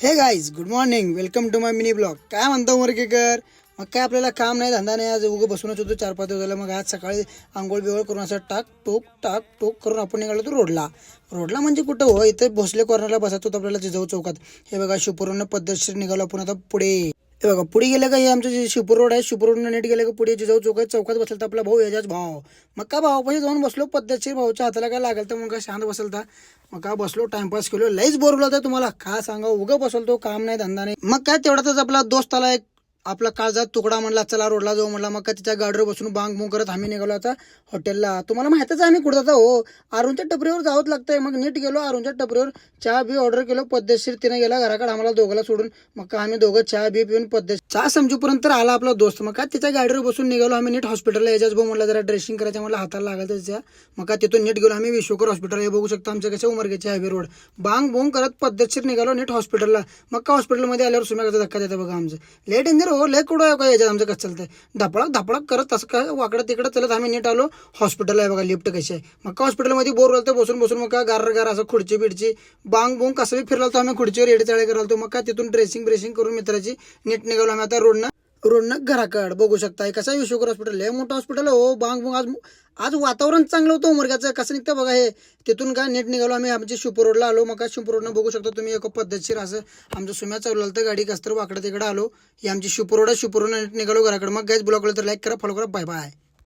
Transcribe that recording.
Hey guys good morning welcome to my mini blog काय म्हणतो मुरकेकर मग काय आपल्याला काम नाही धंदा नाही. आज उगं बसूनच होतो चार पाच दिवस झालं. मग आज सकाळी आंघोळ बिवळ करून असं टाक टोक टाक टोक करून आपण निघालो तो रोडला. रोडला म्हणजे कुठं हो? इथे भोसले कॉर्नरला बसायचो होतं आपल्याला जिजाऊ चौकात. हे बघा शिवपूरनं पद्धतशीर निघालो आपण आता पुढे. हे बघा पुढे गेलं का हे आमचं जे शिवपूर रोड आहे शिवपूर रोडनं नीट गेलं का पुढे जिजाऊ चौक आहे चौकात बसला तर आपला भाऊ याच्याच भाव. मग का भावापाशी जाऊन बसलो पद्धतशीर भाऊच्या हाताला काय लागेल तर मग काय शांत बसलता? तर मग का बसलो टाइमपास केलो? लईच बोर होता तुम्हाला. का सांगा उगं बसलतो काम नाही धंदा नाही. मग काय तेवढ्यातच आपला दोस्त आला एक आपला काळजात तुकडा म्हणला चला रोडला जाऊ म्हणला मग त्याच्या तिच्या गाडीवर बसून बांग बुंग करत आम्ही निघालो आता हॉटेलला तुम्हाला माहितच आहे आम्ही कुठं जाता. हो अरुणच्या टपरीवर जावंच लागतंय. मग नीट गेलो अरुणच्या टपरीवर चहा बी ऑर्डर केलो पद्धतशीर तिने गेला घराकडे आम्हाला दोघाला सोडून. मग आम्ही दोघं चहा बी पिऊन पद्धत चहा समजूपर्यंत तर आला आपला दोस्त. मग का तिच्या गाडीवर बसून निघालो आम्ही नीट हॉस्पिटलला याच्याच भाऊ म्हटलं जरा ड्रेसिंग करायचं मला हाताला लागायचं त्याच्या मग का तिथून नीट गेलो आम्ही विश्वकर हॉस्पिटल हे बघू शकतो आमच्या कशा उमरगेचे हायवे रोड. बांग बोंग करत पद्धतशीर निघालो नीट हॉस्पिटलला मग का हॉस्पिटलमध्ये आल्यावर सुम्याचा धक्का देतं बघा आमचं. लेट डेंजर हो लय कुठं आहे का याच्यात आमचं कसं चालतंय धपळक धपळक करत तसं काय वाकडं तिकडं चलत आम्ही नीट आलो. हॉस्पिटल आहे बघा लिफ्ट कशी आहे. मग का हॉस्पिटलमध्ये बोर होतं बसून बसून मग का गार गार असं खुर्ची बिडची बांग बोंग कसं बी फिरलो आम्ही खुर्चीवर येडे करायला मग काय तिथून ड्रेसिंग ब्रेसिंग करून मित्राची नीट निघालो आम्ही. आता रोडनं रोडनं घराकड बघू शकताय. कसं आहे विश्वकर हॉस्पिटल लय मोठं हॉस्पिटल हो बांग बुंग आज आज वातावरण चांगलं होतं मुरग्याचं कसं निघतं बघा हे. तिथून काय नेट निघालो आम्ही. आमच्या शिवपूर रोडला आलो. मग काय शिवपूर रोडनं बघू शकता तुम्ही. एक पद्धतशीर असं आमचं सुम्या चालू तर गाडी कसं तर वाकडं तिकडं आलो. ही आमची शिवपूर रोड आहे. शिवपूर रोड नेट निघालो घराकडे. मग गॅस ब्लॉकला तर लाईक करा फॉलो करा. Bye bye